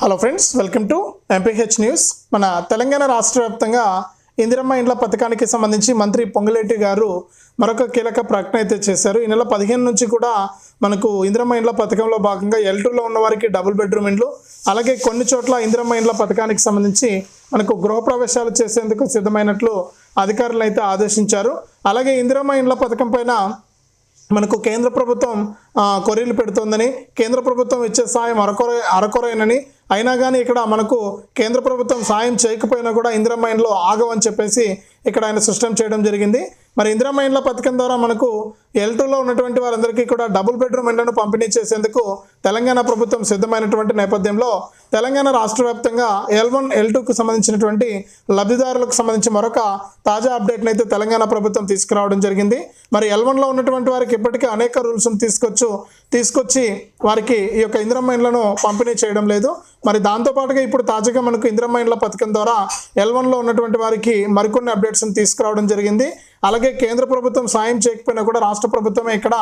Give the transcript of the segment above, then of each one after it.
Hello friends welcome to MPH news మన తెలంగాణ రాష్ట్ర వ్యాప్తంగా ఇందిరమ్మ ఇండ్ల పథకానికి సంబంధించి మంత్రి పొంగులేటి గారు మరొక కీలక ప్రకటన అయితే చేశారు. ఈ నెల పదిహేను నుంచి కూడా మనకు ఇందిరమ్మ ఇండ్ల పథకంలో భాగంగా ఎల్టూలో ఉన్న వారికి డబుల్ బెడ్రూమ్ ఇండ్లు అలాగే కొన్ని చోట్ల ఇందిరమ్మ ఇండ్ల పథకానికి సంబంధించి మనకు గృహప్రవేశాలు చేసేందుకు సిద్ధమైనట్లు అధికారులు అయితే ఆదేశించారు. అలాగే ఇందిరమ్మ ఇండ్ల పథకం పైన మనకు కేంద్ర ప్రభుత్వం కొరీలు పెడుతోందని కేంద్ర ప్రభుత్వం ఇచ్చే సాయం అరకొర అరకొరైనని అయినా కానీ ఇక్కడ మనకు కేంద్ర ప్రభుత్వం సాయం చేయకపోయినా కూడా ఇందిరమ్మ ఇండ్లు ఆగవని చెప్పేసి ఇక్కడ ఆయన స్పష్టం చేయడం జరిగింది. మరి ఇందిరమ్మ ఇండ్ల పథకం ద్వారా మనకు ఎల్ టూలో ఉన్నటువంటి వారందరికీ కూడా డబుల్ బెడ్రూమ్ ఇండ్లను పంపిణీ చేసేందుకు తెలంగాణ ప్రభుత్వం సిద్ధమైనటువంటి నేపథ్యంలో తెలంగాణ రాష్ట్ర వ్యాప్తంగా ఎల్ వన్ ఎల్ టూకు సంబంధించినటువంటి లబ్ధిదారులకు సంబంధించి మరొక తాజా అప్డేట్ని అయితే తెలంగాణ ప్రభుత్వం తీసుకురావడం జరిగింది. మరి ఎల్ వన్లో ఉన్నటువంటి వారికి ఇప్పటికే అనేక రూల్స్ను తీసుకొచ్చు తీసుకొచ్చి వారికి ఈ యొక్క ఇందిరమ్మ ఇండ్లను పంపిణీ చేయడం లేదు. మరి దాంతోపాటుగా ఇప్పుడు తాజాగా మనకు ఇందిరమ్మ ఇండ్ల పథకం ద్వారా ఎల్ వన్లో ఉన్నటువంటి వారికి మరికొన్ని అప్డేట్స్ని తీసుకురావడం జరిగింది. అలాగే కేంద్ర ప్రభుత్వం సాయం చేయకపోయినా కూడా రాష్ట్ర ప్రభుత్వమే ఇక్కడ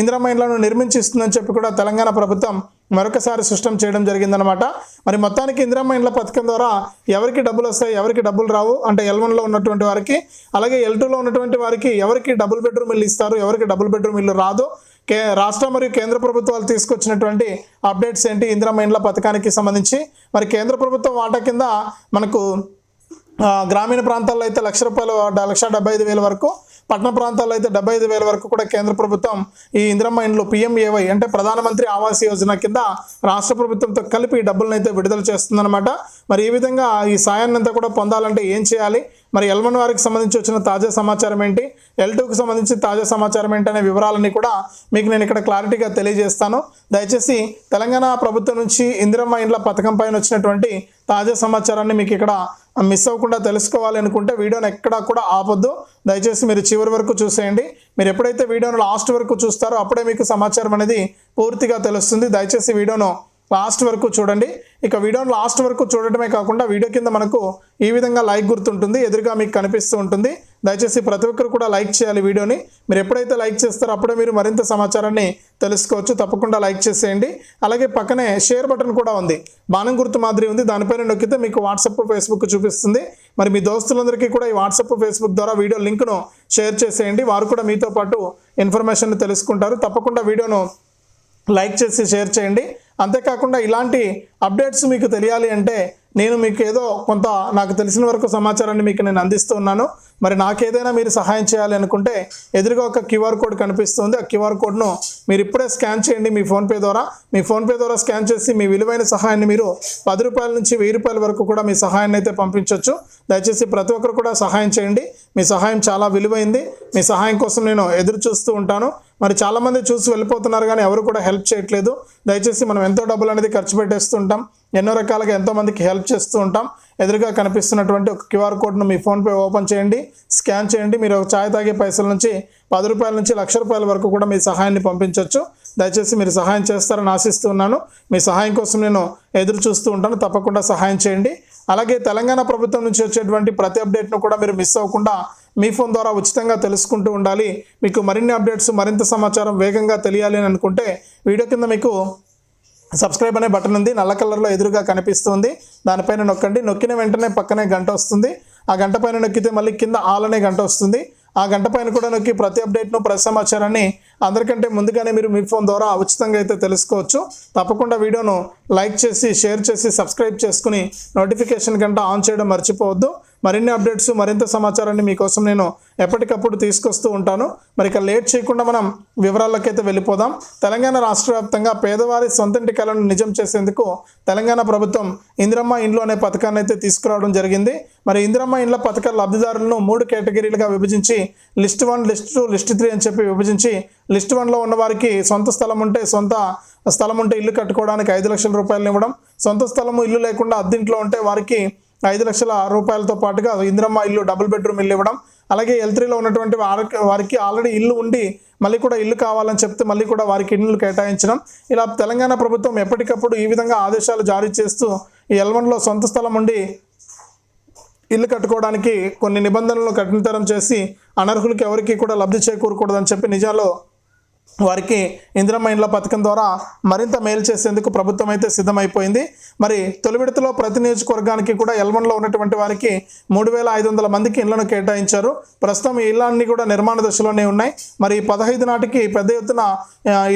ఇందిరమ్మ ఇండ్లను నిర్మించిస్తుందని చెప్పి కూడా తెలంగాణ ప్రభుత్వం మరొకసారి సృష్టం చేయడం జరిగిందనమాట మరి మొత్తానికి ఇందిరమ్మ ఇండ్ల పథకం ద్వారా ఎవరికి డబ్బులు వస్తాయి ఎవరికి డబ్బులు రావు? అంటే ఎల్ వన్లో ఉన్నటువంటి వారికి అలాగే ఎల్ టూలో ఉన్నటువంటి వారికి ఎవరికి డబుల్ బెడ్రూమ్ ఇల్లు ఇస్తారు ఎవరికి డబుల్ బెడ్రూమ్ ఇల్లు రాదు? కే రాష్ట్ర మరియు కేంద్ర ప్రభుత్వాలు తీసుకొచ్చినటువంటి అప్డేట్స్ ఏంటి ఇందిరమ్మ ఇండ్ల పథకానికి సంబంధించి? మరి కేంద్ర ప్రభుత్వం వాటా కింద మనకు గ్రామీణ ప్రాంతాల్లో అయితే లక్ష రూపాయలు లక్ష డెబ్బై ఐదు వేల వరకు పట్టణ ప్రాంతాల్లో అయితే డెబ్బై ఐదు వేల వరకు కూడా కేంద్ర ప్రభుత్వం ఈ ఇందిరమ్మ ఇండ్లు పిఎంఏవై అంటే ప్రధానమంత్రి ఆవాస్ యోజన కింద రాష్ట్ర ప్రభుత్వంతో కలిపి ఈ డబ్బులను అయితే విడుదల చేస్తుందన్నమాట. మరి ఈ విధంగా ఈ సాయాన్ని అంతా కూడా పొందాలంటే ఏం చేయాలి? మరి ఎల్వన్ వారికి సంబంధించి వచ్చిన తాజా సమాచారం ఏంటి? ఎల్ టూకి సంబంధించి తాజా సమాచారం ఏంటి అనే వివరాలన్నీ కూడా మీకు నేను ఇక్కడ క్లారిటీగా తెలియజేస్తాను. దయచేసి తెలంగాణ ప్రభుత్వం నుంచి ఇందిరమ్మ ఇండ్ల పథకం పైన వచ్చినటువంటి తాజా సమాచారాన్ని మీకు ఇక్కడ మిస్ అవ్వకుండా తెలుసుకోవాలి అనుకుంటే వీడియోని ఎక్కడా కూడా ఆపొద్దు. దయచేసి మీరు చివరి వరకు చూసేయండి. మీరు ఎప్పుడైతే వీడియోను లాస్ట్ వరకు చూస్తారో అప్పుడే మీకు సమాచారం అనేది పూర్తిగా తెలుస్తుంది. దయచేసి వీడియోను లాస్ట్ వరకు చూడండి. ఇక వీడియోను లాస్ట్ వరకు చూడటమే కాకుండా వీడియో కింద మనకు ఈ విధంగా లైక్ గుర్తుంటుంది ఎదురుగా మీకు కనిపిస్తూ ఉంటుంది. దయచేసి ప్రతి ఒక్కరు కూడా లైక్ చేయాలి వీడియోని. మీరు ఎప్పుడైతే లైక్ చేస్తారో అప్పుడే మీరు మరింత సమాచారాన్ని తెలుసుకోవచ్చు. తప్పకుండా లైక్ చేసేయండి. అలాగే పక్కనే షేర్ బటన్ కూడా ఉంది. బాణం గుర్తు మాదిరి ఉంది. దానిపైన నొక్కితే మీకు వాట్సప్ ఫేస్బుక్ చూపిస్తుంది. మరి మీ దోస్తులందరికీ కూడా ఈ వాట్సాప్ ఫేస్బుక్ ద్వారా వీడియో లింక్ను షేర్ చేసేయండి. వారు కూడా మీతో పాటు ఇన్ఫర్మేషన్ తెలుసుకుంటారు. తప్పకుండా వీడియోను లైక్ చేసి షేర్ చేయండి. అంతేకాకుండా ఇలాంటి అప్డేట్స్ మీకు తెలియాలి అంటే నేను మీకు ఏదో కొంత నాకు తెలిసిన వరకు సమాచారాన్ని మీకు నేను అందిస్తూ ఉన్నాను మరి నాకేదైనా మీరు సహాయం చేయాలి అనుకుంటే ఎదురుగా ఒక క్యూఆర్ కోడ్ కనిపిస్తుంది. ఆ క్యూఆర్ కోడ్ను మీరు ఇప్పుడే స్కాన్ చేయండి మీ ఫోన్పే ద్వారా. మీ ఫోన్పే ద్వారా స్కాన్ చేసి మీ విలువైన సహాయాన్ని మీరు పది రూపాయల నుంచి వెయ్యి రూపాయల వరకు కూడా మీ సహాయాన్ని అయితే పంపించవచ్చు దయచేసి ప్రతి ఒక్కరు కూడా సహాయం చేయండి. మీ సహాయం చాలా విలువైంది. మీ సహాయం కోసం నేను ఎదురు చూస్తూ ఉంటాను. మరి చాలామంది చూసి వెళ్ళిపోతున్నారు కానీ ఎవరు కూడా హెల్ప్ చేయట్లేదు. దయచేసి మనం ఎంతో డబ్బులు అనేది ఖర్చు పెట్టేస్తుంటాం. ఎన్నో రకాలుగా ఎంతోమందికి హెల్ప్ చేస్తూ ఉంటాం. ఎదురుగా కనిపిస్తున్నటువంటి ఒక క్యూఆర్ కోడ్ను మీ ఫోన్పే ఓపెన్ చేయండి. స్కాన్ చేయండి. మీరు ఒక ఛాయ్ తాగే పైసల నుంచి పది రూపాయల నుంచి లక్ష రూపాయల వరకు కూడా మీ సహాయాన్ని పంపించవచ్చు దయచేసి మీరు సహాయం చేస్తారని ఆశిస్తున్నాను మీ సహాయం కోసం నేను ఎదురు చూస్తూ ఉంటాను. తప్పకుండా సహాయం చేయండి. అలాగే తెలంగాణ ప్రభుత్వం నుంచి వచ్చేటువంటి ప్రతి అప్డేట్ను కూడా మీరు మిస్ అవ్వకుండా మీ ఫోన్ ద్వారా ఉచితంగా తెలుసుకుంటూ ఉండాలి. మీకు మరిన్ని అప్డేట్స్ మరింత సమాచారం వేగంగా తెలియాలి అని అనుకుంటే వీడియో కింద మీకు సబ్స్క్రైబ్ అనే బటన్ ఉంది. నల్ల కలర్లో ఎదురుగా కనిపిస్తుంది. దానిపైన నొక్కండి. నొక్కిన వెంటనే పక్కనే గంట వస్తుంది. ఆ గంట పైన నొక్కితే మళ్ళీ కింద ఆల్ అనే గంట వస్తుంది. ఆ గంట పైన కూడా నొక్కి ప్రతి అప్డేట్ను ప్రతి సమాచారాన్ని అందరికంటే ముందుగానే మీరు మీ ఫోన్ ద్వారా ఉచితంగా అయితే తెలుసుకోవచ్చు. తప్పకుండా వీడియోను లైక్ చేసి షేర్ చేసి సబ్స్క్రైబ్ చేసుకుని నోటిఫికేషన్ గంట ఆన్ చేయడం మర్చిపోవద్దు. మరిన్ని అప్డేట్స్ మరింత సమాచారాన్ని మీకోసం నేను ఎప్పటికప్పుడు తీసుకొస్తూ ఉంటాను. మరి ఇక లేట్ చేయకుండా మనం వివరాలకైతే వెళ్ళిపోదాం. తెలంగాణ రాష్ట్ర వ్యాప్తంగా పేదవారి సొంతంటి కళను నిజం చేసేందుకు తెలంగాణ ప్రభుత్వం ఇందిరమ్మ ఇండ్లు అనే పథకాన్ని అయితే తీసుకురావడం జరిగింది. మరి ఇందిరమ్మ ఇండ్ల పథక లబ్ధిదారులను మూడు కేటగిరీలుగా విభజించి list one list two list three అని చెప్పి విభజించి లిస్ట్ వన్లో ఉన్న వారికి సొంత స్థలం ఉంటే సొంత స్థలం ఉంటే ఇల్లు కట్టుకోవడానికి ఐదు లక్షల రూపాయలు ఇవ్వడం సొంత స్థలము ఇల్లు లేకుండా అద్దెంట్లో ఉంటే వారికి ఐదు లక్షల రూపాయలతో పాటుగా ఇందిరమ్మ ఇల్లు డబుల్ బెడ్రూమ్ ఇల్లు ఇవ్వడం. అలాగే ఎల్ త్రీలో ఉన్నటువంటి వారికి వారికి ఆల్రెడీ ఇల్లు ఉండి మళ్ళీ కూడా ఇల్లు కావాలని చెప్తే మళ్ళీ కూడా వారికి ఇల్లు కేటాయించడం. ఇలా తెలంగాణ ప్రభుత్వం ఎప్పటికప్పుడు ఈ విధంగా ఆదేశాలు జారీ చేస్తూ ఈ ఎల్ వన్లో సొంత స్థలం ఉండి ఇల్లు కట్టుకోవడానికి కొన్ని నిబంధనలను కఠినతరం చేసి అనర్హులకు ఎవరికి కూడా లబ్ధి చేకూరకూడదని చెప్పి నిజాల్లో వారికి ఇందిరమ్మ ఇండ్ల పథకం ద్వారా మరింత మేలు చేసేందుకు ప్రభుత్వం అయితే సిద్ధమైపోయింది. మరి తొలి విడతలో ప్రతి నియోజకవర్గానికి కూడా ఎల్వన్లో ఉన్నటువంటి వారికి మూడు వేల ఐదు వందల మందికి ఇళ్ళను కేటాయించారు. ప్రస్తుతం ఈ ఇళ్ళన్నీ కూడా నిర్మాణ దశలోనే ఉన్నాయి. మరి పదహైదు నాటికి పెద్ద ఎత్తున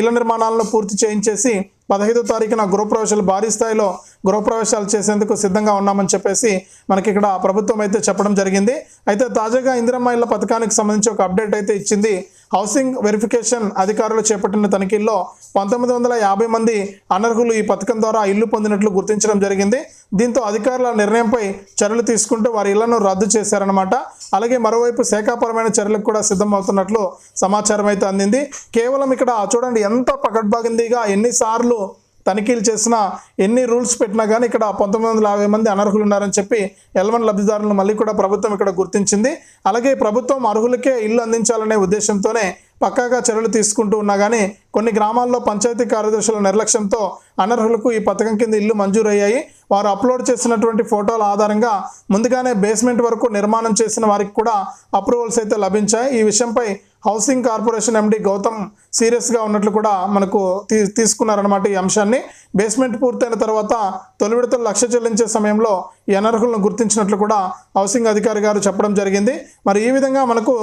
ఇళ్ళ నిర్మాణాలను పూర్తి చేయించేసి పదహైదో తారీఖున గృహప్రవేశాలు భారీ స్థాయిలో గృహప్రవేశాలు చేసేందుకు సిద్ధంగా ఉన్నామని చెప్పేసి మనకి ఇక్కడ ప్రభుత్వం అయితే చెప్పడం జరిగింది. అయితే తాజాగా ఇందిరమ్మ ఇళ్ళ పథకానికి సంబంధించి ఒక అప్డేట్ అయితే ఇచ్చింది. హౌసింగ్ వెరిఫికేషన్ అధికారులు చేపట్టిన తనిఖీల్లో పంతొమ్మిది వందల యాభై మంది అనర్హులు ఈ పథకం ద్వారా ఇల్లు పొందినట్లు గుర్తించడం జరిగింది. దీంతో అధికారుల నిర్ణయంపై చర్యలు తీసుకుంటూ వారి ఇళ్ళను రద్దు చేశారనమాట అలాగే మరోవైపు శాఖాపరమైన చర్యలకు కూడా సిద్ధమవుతున్నట్లు సమాచారం అయితే అందింది. కేవలం ఇక్కడ చూడండి ఎంత పకడ్బందీగా ఎన్నిసార్లు తనిఖీలు చేసినా ఎన్ని రూల్స్ పెట్టినా కానీ ఇక్కడ పంతొమ్మిది వందల యాభై మంది అనర్హులు ఉన్నారని చెప్పి ఎల్వన్ లబ్ధిదారులను మళ్ళీ కూడా ప్రభుత్వం ఇక్కడ గుర్తించింది. అలాగే ప్రభుత్వం అర్హులకే ఇల్లు అందించాలనే ఉద్దేశంతోనే పక్కాగా చర్యలు తీసుకుంటూ ఉన్నా కానీ కొన్ని గ్రామాల్లో పంచాయతీ కార్యదర్శుల నిర్లక్ష్యంతో అనర్హులకు ఈ పథకం కింద ఇల్లు మంజూరయ్యాయి. వారు అప్లోడ్ చేసినటువంటి ఫోటోల ఆధారంగా ముందుగానే బేస్మెంట్ వరకు నిర్మాణం చేసిన వారికి కూడా అప్రూవల్స్ అయితే లభించాయి. ఈ విషయంపై హౌసింగ్ కార్పొరేషన్ ఎండి గౌతమ్ సీరియస్గా ఉన్నట్లు కూడా మనకు తీ తీసుకున్నారనమాట ఈ అంశాన్ని. బేస్మెంట్ పూర్తయిన తర్వాత తొలి విడతలు లక్ష చెల్లించే సమయంలో ఈ అనర్హులను గుర్తించినట్లు కూడా హౌసింగ్ అధికారి గారు చెప్పడం జరిగింది. మరి ఈ విధంగా మనకు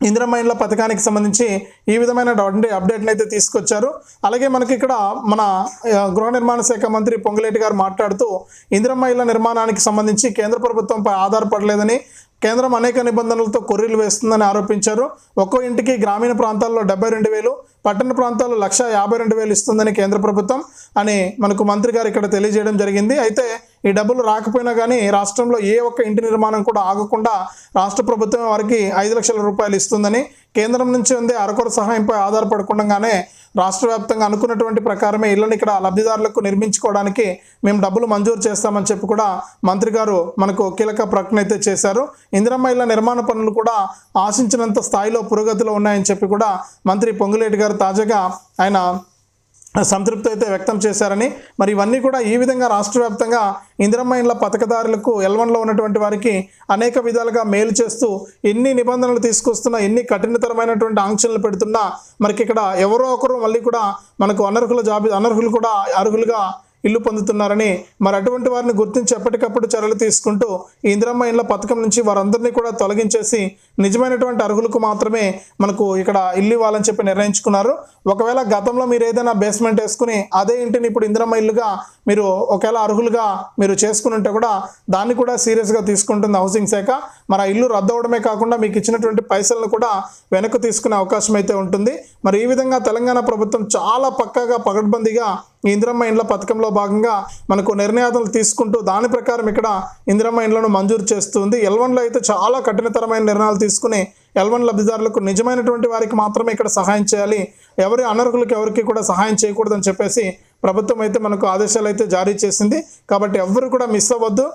ఇందిరమైండ్ల పథకానికి సంబంధించి ఈ విధమైన అప్డేట్ని అయితే తీసుకొచ్చారు. అలాగే మనకి ఇక్కడ మన గృహ నిర్మాణ శాఖ మంత్రి పొంగులేటి గారు మాట్లాడుతూ ఇందిరమైళ్ళ నిర్మాణానికి సంబంధించి కేంద్ర ప్రభుత్వంపై ఆధారపడలేదని కేంద్రం అనేక నిబంధనలతో కొర్రీలు వేస్తుందని ఆరోపించారు. ఒక్కో ఇంటికి గ్రామీణ ప్రాంతాల్లో డెబ్బై రెండు వేలు పట్టణ ప్రాంతాల్లో లక్ష యాభై రెండు వేలు ఇస్తుందని కేంద్ర ప్రభుత్వం అని మనకు మంత్రి గారు ఇక్కడ తెలియజేయడం జరిగింది. అయితే ఈ డబ్బులు రాకపోయినా కానీ రాష్ట్రంలో ఏ ఒక్క ఇంటి నిర్మాణం కూడా ఆగకుండా రాష్ట్ర ప్రభుత్వం వారికి ఐదు లక్షల రూపాయలు ఇస్తుందని కేంద్రం నుంచి ఉండే అరకొర సహాయంపై ఆధారపడకుండానే రాష్ట్ర వ్యాప్తంగా అనుకున్నటువంటి ప్రకారమే ఇళ్ళను ఇక్కడ లబ్ధిదారులకు నిర్మించుకోవడానికి మేము డబ్బులు మంజూరు చేస్తామని చెప్పి కూడా మంత్రి గారు మనకు కీలక ప్రకటన అయితే చేశారు. ఇందిరమ్మ ఇళ్ళ నిర్మాణ పనులు కూడా ఆశించినంత స్థాయిలో పురోగతిలో ఉన్నాయని చెప్పి కూడా మంత్రి పొంగులేటి గారు తాజాగా ఆయన సంతృప్తి అయితే వ్యక్తం చేశారని మరి ఇవన్నీ కూడా ఈ విధంగా రాష్ట్ర వ్యాప్తంగా ఇందిరమ్మ ఇండ్ల పథకదారులకు ఎల్వన్లో ఉన్నటువంటి వారికి అనేక విధాలుగా మేలు చేస్తూ ఎన్ని నిబంధనలు తీసుకొస్తున్నా ఎన్ని కఠినతరమైనటువంటి ఆంక్షలు పెడుతున్నా మనకి ఇక్కడ ఎవరో ఒకరు మళ్ళీ కూడా మనకు అనర్హుల జాబి అనర్హులు కూడా అర్హులుగా ఇల్లు పొందుతున్నారని మరి అటువంటి వారిని గుర్తించి ఎప్పటికప్పుడు చర్యలు తీసుకుంటూ ఇందిరమ్మ ఇండ్ల పథకం నుంచి వారందరినీ కూడా తొలగించేసి నిజమైనటువంటి అర్హులకు మాత్రమే మనకు ఇక్కడ ఇల్లు ఇవ్వాలని చెప్పి నిర్ణయించుకున్నారు. ఒకవేళ గతంలో మీరు ఏదైనా బేస్మెంట్ వేసుకుని అదే ఇంటిని ఇప్పుడు ఇందిరమ్మ ఇల్లుగా మీరు ఒకవేళ అర్హులుగా మీరు చేసుకుని ఉంటే కూడా దాన్ని కూడా సీరియస్గా తీసుకుంటుంది హౌసింగ్ శాఖ. మరి ఆ ఇల్లు రద్దు అవడమే కాకుండా మీకు ఇచ్చినటువంటి పైసలను కూడా వెనక్కి తీసుకునే అవకాశం అయితే ఉంటుంది. మరి ఈ విధంగా తెలంగాణ ప్రభుత్వం చాలా పక్కాగా పగడ్బందీగా ఈ ఇందిరమ్మ ఇండ్ల పథకంలో భాగంగా మనకు నిర్ణయాలు తీసుకుంటూ దాని ప్రకారం ఇక్కడ ఇందిరమ్మ ఇండ్లను మంజూరు చేస్తుంది. ఎల్వన్లో అయితే చాలా కఠినతరమైన నిర్ణయాలు తీసుకుని ఎల్వన్ లబ్ధిదారులకు నిజమైనటువంటి వారికి మాత్రమే ఇక్కడ సహాయం చేయాలి. ఎవరి అనర్హులకు ఎవరికి కూడా సహాయం చేయకూడదని చెప్పేసి ప్రభుత్వం అయితే మనకు ఆదేశాలు అయితే జారీ చేసింది. కాబట్టి ఎవ్వరు కూడా మిస్ అవ్వద్దు.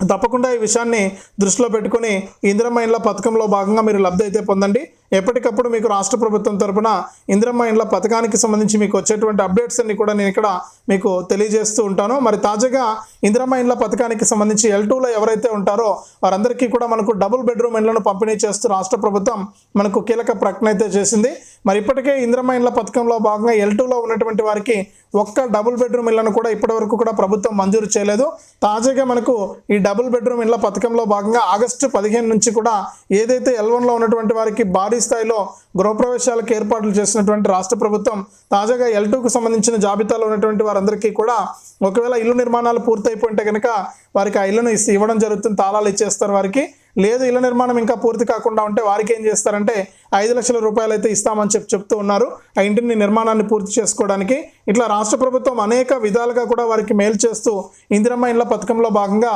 తప్పకుండా ఈ విషయాన్ని దృష్టిలో పెట్టుకుని ఇందిరమ్మ ఇండ్ల పథకంలో భాగంగా మీరు లబ్ధి అయితే పొందండి. ఎప్పటికప్పుడు మీకు రాష్ట్ర ప్రభుత్వం తరపున ఇందిరమ్మ ఇండ్ల పథకానికి సంబంధించి మీకు వచ్చేటువంటి అప్డేట్స్ అన్ని కూడా నేను ఇక్కడ మీకు తెలియజేస్తూ ఉంటాను. మరి తాజాగా ఇందిరమ్మ ఇండ్ల పథకానికి సంబంధించి ఎల్ టూలో ఎవరైతే ఉంటారో వారందరికీ కూడా మనకు డబుల్ బెడ్రూమ్ ఇండ్లను పంపిణీ చేస్తూ రాష్ట్ర ప్రభుత్వం మనకు కీలక ప్రకటన అయితే చేసింది. మరి ఇప్పటికే ఇందిరమ్మ ఇండ్ల పథకంలో భాగంగా ఎల్ టూలో ఉన్నటువంటి వారికి ఒక్క డబుల్ బెడ్రూమ్ ఇళ్ళను కూడా ఇప్పటివరకు కూడా ప్రభుత్వం మంజూరు చేయలేదు. తాజాగా మనకు ఈ డబుల్ బెడ్రూమ్ ఇళ్ళ పథకంలో భాగంగా ఆగస్టు పదిహేను నుంచి కూడా ఏదైతే ఎల్ వన్లో ఉన్నటువంటి వారికి భారీ స్థాయిలో గృహప్రవేశాలకు ఏర్పాట్లు చేసినటువంటి రాష్ట్ర ప్రభుత్వం తాజాగా ఎల్ టూకు సంబంధించిన జాబితాలో ఉన్నటువంటి వారందరికీ కూడా ఒకవేళ ఇల్లు నిర్మాణాలు పూర్తయిపోయింటే కనుక వారికి ఆ ఇల్లును ఇవ్వడం జరుగుతుంది తాళాలు ఇచ్చేస్తారు వారికి. లేదు ఇళ్ళ నిర్మాణం ఇంకా పూర్తి కాకుండా ఉంటే వారికి ఏం చేస్తారంటే ఐదు లక్షల రూపాయలు అయితే ఇస్తామని చెప్పి చెప్తూ ఉన్నారు. ఆ ఇంటిని నిర్మాణాన్ని పూర్తి చేసుకోవడానికి. ఇట్లా రాష్ట్ర ప్రభుత్వం అనేక విధాలుగా కూడా వారికి మేలు చేస్తూ ఇందిరమ్మ ఇండ్ల పథకంలో భాగంగా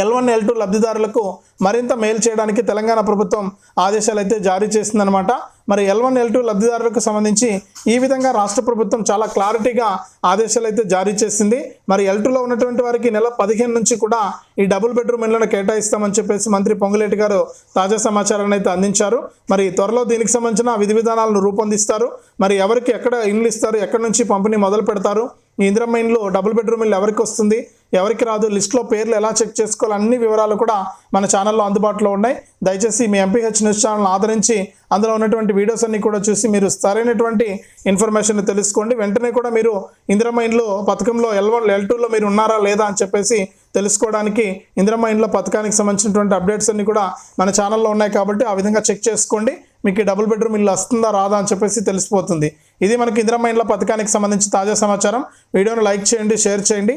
ఎల్ వన్ ఎల్ టూ లబ్ధిదారులకు మరింత మేలు చేయడానికి తెలంగాణ ప్రభుత్వం ఆదేశాలు అయితే జారీ చేసిందనమాట మరి ఎల్ వన్ ఎల్ టూ లబ్ధిదారులకు సంబంధించి ఈ విధంగా రాష్ట్ర ప్రభుత్వం చాలా క్లారిటీగా ఆదేశాలు అయితే జారీ చేసింది. మరి ఎల్ టూలో ఉన్నటువంటి వారికి నెల పదిహేను నుంచి కూడా ఈ డబుల్ బెడ్రూమ్ ఇళ్ళను కేటాయిస్తామని చెప్పేసి మంత్రి పొంగులేటి గారు తాజా సమాచారాన్ని అయితే అందించారు. మరి త్వరలో దీనికి సంబంధించిన విధి విధానాలను రూపొందిస్తారు. మరి ఎవరికి ఎక్కడ ఇండ్లు ఇస్తారు ఎక్కడి నుంచి పంపిణీ మొదలు పెడతారు ఈ ఇందిరమ్మ ఇండ్లు డబుల్ బెడ్రూమ్ ఇల్లు ఎవరికి వస్తుంది ఎవరికి రాదు లిస్ట్లో పేర్లు ఎలా చెక్ చేసుకోవాలి అన్ని వివరాలు కూడా మన ఛానల్లో అందుబాటులో ఉన్నాయి. దయచేసి మీ ఎంపీహెచ్ న్యూస్ ఛానల్ ఆదరించి అందులో ఉన్నటువంటి వీడియోస్ అన్ని కూడా చూసి మీరు సరైనటువంటి ఇన్ఫర్మేషన్ తెలుసుకోండి. వెంటనే కూడా మీరు ఇందిరమ్మ ఇండ్లు పథకంలో ఎల్ వన్ ఎల్ టూలో మీరు ఉన్నారా లేదా అని చెప్పేసి తెలుసుకోవడానికి ఇందిరమ్మ ఇండ్ల పథకానికి సంబంధించినటువంటి అప్డేట్స్ అన్ని కూడా మన ఛానల్లో ఉన్నాయి కాబట్టి ఆ విధంగా చెక్ చేసుకోండి. మీకు డబుల్ బెడ్రూమ్ ఇల్లు వస్తుందా రాదా అని చెప్పేసి తెలిసిపోతుంది. ఇది మనకి ఇందిరమ్మ ఇండ్ల పథకానికి సంబంధించి తాజా సమాచారం. వీడియోను లైక్ చేయండి షేర్ చేయండి.